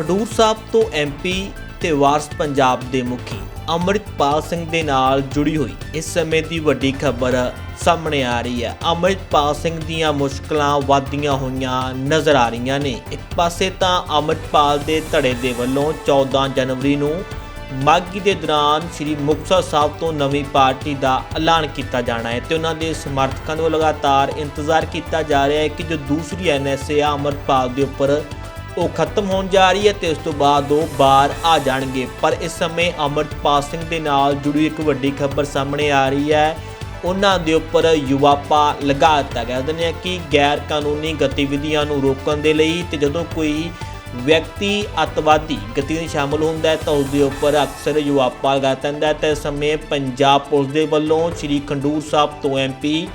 ਖਡੂਰ ਸਾਹਿਬ ਤੋਂ ਐਮਪੀ ਤੇ ਵਾਰਸ ਪੰਜਾਬ ਦੇ ਮੁਖੀ ਅੰਮ੍ਰਿਤਪਾਲ ਸਿੰਘ ਦੇ ਨਾਲ ਜੁੜੀ ਹੋਈ ਇਸ ਸਮੇਂ ਦੀ ਵੱਡੀ ਖਬਰ ਸਾਹਮਣੇ ਆ ਰਹੀ ਹੈ। ਅੰਮ੍ਰਿਤਪਾਲ ਸਿੰਘ ਦੀਆਂ ਮੁਸ਼ਕਲਾਂ ਵਧਦੀਆਂ ਹੋਈਆਂ ਨਜ਼ਰ ਆ ਰਹੀਆਂ ਨੇ। ਇੱਕ ਪਾਸੇ ਤਾਂ ਅੰਮ੍ਰਿਤਪਾਲ ਦੇ ਧੜੇ ਦੇ ਵੱਲੋਂ 14 ਜਨਵਰੀ ਨੂੰ ਮਾਗੀ ਦੇ ਦੌਰਾਨ ਸ੍ਰੀ ਮੁਕਤਸਰ ਸਾਹਿਬ ਤੋਂ ਨਵੀਂ ਪਾਰਟੀ ਦਾ ਐਲਾਨ ਕੀਤਾ ਜਾਣਾ ਹੈ ਤੇ ਉਹਨਾਂ ਦੇ ਸਮਰਥਕਾਂ ਨੂੰ ਲਗਾਤਾਰ ਇੰਤਜ਼ਾਰ ਕੀਤਾ ਜਾ ਰਿਹਾ ਹੈ ਕਿ ਜੋ ਦੂਸਰੀ ਐਨਐਸਏ ਆ, ਅੰਮ੍ਰਿਤਪਾਲ ਦੇ ਉੱਪਰ ਉਹ ਖਤਮ ਹੋਣ ਜਾ ਰਹੀ ਹੈ ਤੇ ਉਸ ਤੋਂ ਬਾਅਦ ਉਹ ਬਾਹਰ ਆ ਜਾਣਗੇ। ਪਰ ਇਸ ਸਮੇਂ ਅਮਰਤਪਾਲ ਸਿੰਘ ਦੇ ਨਾਲ ਜੁੜੀ ਇੱਕ ਵੱਡੀ ਖਬਰ ਸਾਹਮਣੇ ਆ ਰਹੀ ਹੈ। ਉਹਨਾਂ ਦੇ ਉੱਪਰ ਯੁਵਾਪਾ ਲਗਾ ਦਿੱਤਾ ਗਿਆ। ਉਹਦੇ ਕਿ ਗੈਰ ਕਾਨੂੰਨੀ ਗਤੀਵਿਧੀਆਂ ਨੂੰ ਰੋਕਣ ਦੇ ਲਈ ਤੇ ਜਦੋਂ ਕੋਈ ਵਿਅਕਤੀ ਅਤਵਾਦੀ ਗਤੀਵਿਧੀ ਸ਼ਾਮਲ ਹੁੰਦਾ ਹੈ ਤਾਂ ਉਸ ਦੇ ਉੱਪਰ ਅਕਸਰ ਯੁਵਾਪਾ ਲਗਾ ਦਿੱਤਾ ਜਾਂਦਾ ਹੈ। ਤੇ ਇਸ ਸਮੇਂ ਪੰਜਾਬ ਪੁਲਿਸ ਦੇ ਵੱਲੋਂ ਸ੍ਰੀ ਖੰਡੂਰ ਸਾਹਿਬ ਤੋਂ ਐਮਪੀ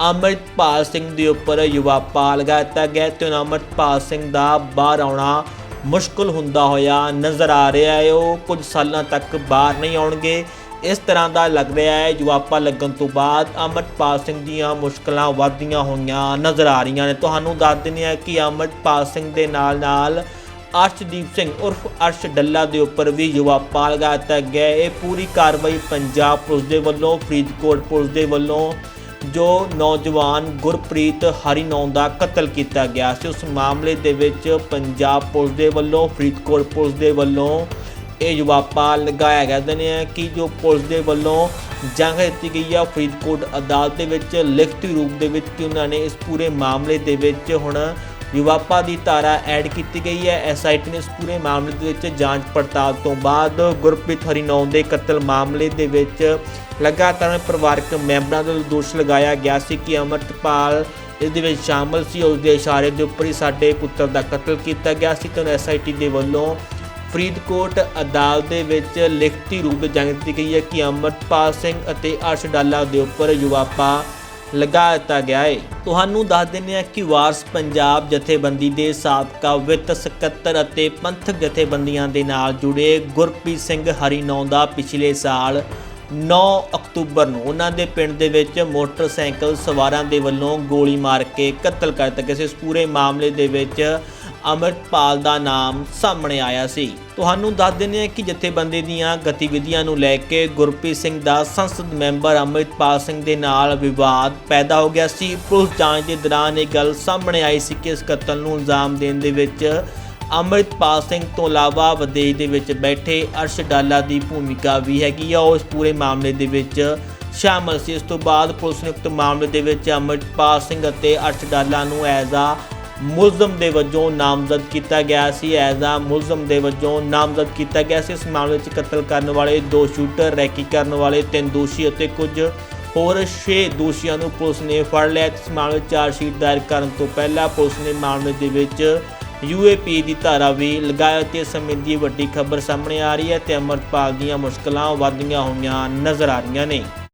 ਅੰਮ੍ਰਿਤਪਾਲ ਸਿੰਘ ਦੇ ਉੱਪਰ ਯੁਵਾਪਾ ਲਗਾ ਦਿੱਤਾ ਗਿਆ ਤੇ ਉਹਨਾਂ ਅੰਮ੍ਰਿਤਪਾਲ ਸਿੰਘ ਦਾ ਬਾਹਰ ਆਉਣਾ ਮੁਸ਼ਕਲ ਹੁੰਦਾ ਹੋਇਆ ਨਜ਼ਰ ਆ ਰਿਹਾ ਹੈ। ਉਹ ਕੁਝ ਸਾਲਾਂ ਤੱਕ ਬਾਹਰ ਨਹੀਂ ਆਉਣਗੇ। ਇਸ ਤਰ੍ਹਾਂ ਦਾ ਲੱਗ ਰਿਹਾ ਹੈ। ਯੁਵਾਪਾ ਲੱਗਣ ਤੋਂ ਬਾਅਦ ਅੰਮ੍ਰਿਤਪਾਲ ਸਿੰਘ ਦੀਆਂ ਮੁਸ਼ਕਲਾਂ ਵਧਦੀਆਂ ਹੋਈਆਂ ਨਜ਼ਰ ਆ ਰਹੀਆਂ ਨੇ। ਤੁਹਾਨੂੰ ਦੱਸ ਦਿੰਦੇ ਹਾਂ ਕਿ ਅੰਮ੍ਰਿਤਪਾਲ ਸਿੰਘ ਦੇ ਨਾਲ ਨਾਲ ਅਰਸ਼ਦੀਪ ਸਿੰਘ ਉਰਫ ਅਰਸ਼ ਡੱਲਾ ਦੇ ਉੱਪਰ ਵੀ ਯੁਵਾਪਾ ਲਗਾ ਦਿੱਤਾ ਗਿਆ ਇਹ ਪੂਰੀ ਕਾਰਵਾਈ ਪੰਜਾਬ ਪੁਲਿਸ ਦੇ ਵੱਲੋਂ, ਫਰੀਦਕੋਟ ਪੁਲਿਸ ਦੇ ਵੱਲੋਂ ਜੋ ਨੌਜਵਾਨ ਗੁਰਪ੍ਰੀਤ ਹਰੀਨੌਂ ਦਾ ਕਤਲ ਕੀਤਾ ਗਿਆ ਸੀ, ਉਸ ਮਾਮਲੇ ਦੇ ਵਿੱਚ ਪੰਜਾਬ ਪੁਲਿਸ ਦੇ ਵੱਲੋਂ, ਫਰੀਦਕੋਟ ਪੁਲਿਸ ਦੇ ਵੱਲੋਂ ਇਹ ਯੁਵਾਪਾ ਲਗਾਇਆ ਗਿਆ। ਦਨੇ ਹੈ ਕਿ ਜੋ ਪੁਲਿਸ ਦੇ ਵੱਲੋਂ ਜਾਂਚ ਦਿੱਤੀ ਗਈ ਆ, ਫਰੀਦਕੋਟ ਅਦਾਲਤ ਦੇ ਵਿੱਚ ਲਿਖਤੀ ਰੂਪ ਦੇ ਵਿੱਚ ਕਿ ਉਹਨਾਂ ਨੇ ਇਸ ਪੂਰੇ ਮਾਮਲੇ ਦੇ ਵਿੱਚ ਹੁਣ ਯੁਵਾਪਾ ਦੀ ਧਾਰਾ ਐਡ ਕੀਤੀ ਗਈ ਹੈ। ਐਸਆਈਟੀ ਨੇ ਇਸ ਪੂਰੇ ਮਾਮਲੇ ਦੇ ਵਿੱਚ ਜਾਂਚ ਪੜਤਾਲ ਤੋਂ ਬਾਅਦ ਗੁਰਪ੍ਰੀਤ ਹਰੀਨੌਂ ਦੇ ਕਤਲ ਮਾਮਲੇ ਦੇ ਵਿੱਚ ਲਗਾਤਾਰ ਪਰਿਵਾਰਕ ਮੈਂਬਰਾਂ ਦੇ ਦੋਸ਼ ਲਗਾਇਆ ਗਿਆ ਸੀ ਕਿ ਅਮਰਤਪਾਲ ਇਸ ਦੇ ਵਿੱਚ ਸ਼ਾਮਲ ਸੀ। ਉਸ ਦੇ ਇਸ਼ਾਰੇ ਦੇ ਉੱਪਰ ਹੀ ਸਾਡੇ ਪੁੱਤਰ ਦਾ ਕਤਲ ਕੀਤਾ ਗਿਆ ਸੀ ਤੇ ਐਸਆਈਟੀ ਦੇ ਵੱਲੋਂ ਫਰੀਦਕੋਟ ਅਦਾਲਤ ਦੇ ਵਿੱਚ ਲਿਖਤੀ ਰੂਪ ਵਿੱਚ ਜੰਗ ਦਿੱਤੀ ਗਈ ਹੈ ਕਿ ਅਮਰਤਪਾਲ ਸਿੰਘ ਅਤੇ ਅਰਸ਼ ਡਾਲਾ ਦੇ ਉੱਪਰ ਯੁਵਾਪਾ ਲਗਾ ਦਿੱਤਾ ਗਿਆ ਹੈ ਤੁਹਾਨੂੰ ਦੱਸ ਦਿੰਦੇ ਹਾਂ ਕਿ ਵਾਰਸ ਪੰਜਾਬ ਜਥੇਬੰਦੀ ਦੇ ਸਾਬਕਾ ਵਿੱਤ ਸਕੱਤਰ ਅਤੇ ਪੰਥਕ ਜਥੇਬੰਦੀਆਂ ਦੇ ਨਾਲ ਜੁੜੇ ਗੁਰਪ੍ਰੀਤ ਸਿੰਘ ਹਰੀਨੌਂ ਦਾ ਪਿਛਲੇ ਸਾਲ 9 ਅਕਤੂਬਰ ਨੂੰ ਉਹਨਾਂ ਦੇ ਪਿੰਡ ਦੇ ਵਿੱਚ ਮੋਟਰਸਾਈਕਲ ਸਵਾਰਾਂ ਦੇ ਵੱਲੋਂ ਗੋਲੀ ਮਾਰ ਕੇ ਕਤਲ ਕਰ ਦਿੱਤਾ ਗਿਆ ਸੀ। ਇਸ ਪੂਰੇ ਮਾਮਲੇ ਦੇ ਵਿੱਚ ਅਮਰਪਾਲ ਦਾ ਨਾਮ ਸਾਹਮਣੇ ਆਇਆ ਸੀ। ਤੁਹਾਨੂੰ ਦੱਸ ਦਿੰਦੇ ਹਾਂ ਕਿ ਜਥੇਬੰਦੀ ਦੀਆਂ ਗਤੀਵਿਧੀਆਂ ਨੂੰ ਲੈ ਕੇ ਗੁਰਪ੍ਰੀਤ ਸਿੰਘ ਦਾ ਸੰਸਦ ਮੈਂਬਰ ਅਮਰਿਤਪਾਲ ਸਿੰਘ ਦੇ ਨਾਲ ਵਿਵਾਦ ਪੈਦਾ ਹੋ ਗਿਆ ਸੀ। ਪੁਲਿਸ ਜਾਂਚ ਦੇ ਦੌਰਾਨ ਇਹ ਗੱਲ ਸਾਹਮਣੇ ਆਈ ਸੀ ਕਿ ਇਸ ਕਤਲ ਨੂੰ ਇਲਜ਼ਾਮ ਦੇਣ ਦੇ ਵਿੱਚ ਅੰਮ੍ਰਿਤਪਾਲ ਸਿੰਘ ਤੋਂ ਇਲਾਵਾ ਵਿਦੇਸ਼ ਦੇ ਵਿੱਚ ਬੈਠੇ ਅਰਸ਼ ਡਾਲਾ ਦੀ ਭੂਮਿਕਾ ਵੀ ਹੈਗੀ ਆ। ਉਹ ਇਸ ਪੂਰੇ ਮਾਮਲੇ ਦੇ ਵਿੱਚ ਸ਼ਾਮਲ ਸੀ। ਇਸ ਤੋਂ ਬਾਅਦ ਪੁਲਿਸ ਨੇ ਉਕਤ ਮਾਮਲੇ ਦੇ ਵਿੱਚ ਅੰਮ੍ਰਿਤਪਾਲ ਸਿੰਘ ਅਤੇ ਅਰਸ਼ ਡਾਲਾ ਨੂੰ ਐਜ਼ ਆ ਮੁਲਜ਼ਮ ਦੇ ਵਜੋਂ ਨਾਮਜ਼ਦ ਕੀਤਾ ਗਿਆ ਸੀ। ਐਜ਼ ਆ ਮੁਲਜ਼ਮ ਦੇ ਵਜੋਂ ਨਾਮਜ਼ਦ ਕੀਤਾ ਗਿਆ ਸੀ। ਇਸ ਮਾਮਲੇ ਵਿੱਚ ਕਤਲ ਕਰਨ ਵਾਲੇ ਦੋ ਸ਼ੂਟਰ, ਰੈਕੀ ਕਰਨ ਵਾਲੇ ਤਿੰਨ ਦੋਸ਼ੀ ਅਤੇ ਕੁਝ ਹੋਰ 6 ਦੋਸ਼ੀਆਂ ਨੂੰ ਪੁਲਿਸ ਨੇ ਫੜ ਲਿਆ। ਇਸ ਮਾਮਲੇ 'ਚ ਚਾਰ ਸ਼ੀਟ ਦਾਇਰ ਕਰਨ ਤੋਂ ਪਹਿਲਾਂ ਪੁਲਿਸ ਨੇ ਮਾਮਲੇ ਦੇ ਵਿੱਚ ਯੂਏਪੀ ਦੀ ਧਾਰਾ ਵੀ ਲਗਾਇਆ ਤੇ ਇਸ ਸਮੇਂ ਦੀ ਵੱਡੀ ਖਬਰ ਸਾਹਮਣੇ ਆ ਰਹੀ ਹੈ ਤੇ ਅਮਰਪਾਲ ਦੀਆਂ ਮੁਸ਼ਕਲਾਂ ਵਧਦੀਆਂ ਹੋਈਆਂ ਨਜ਼ਰ ਆ ਰਹੀਆਂ ਨੇ।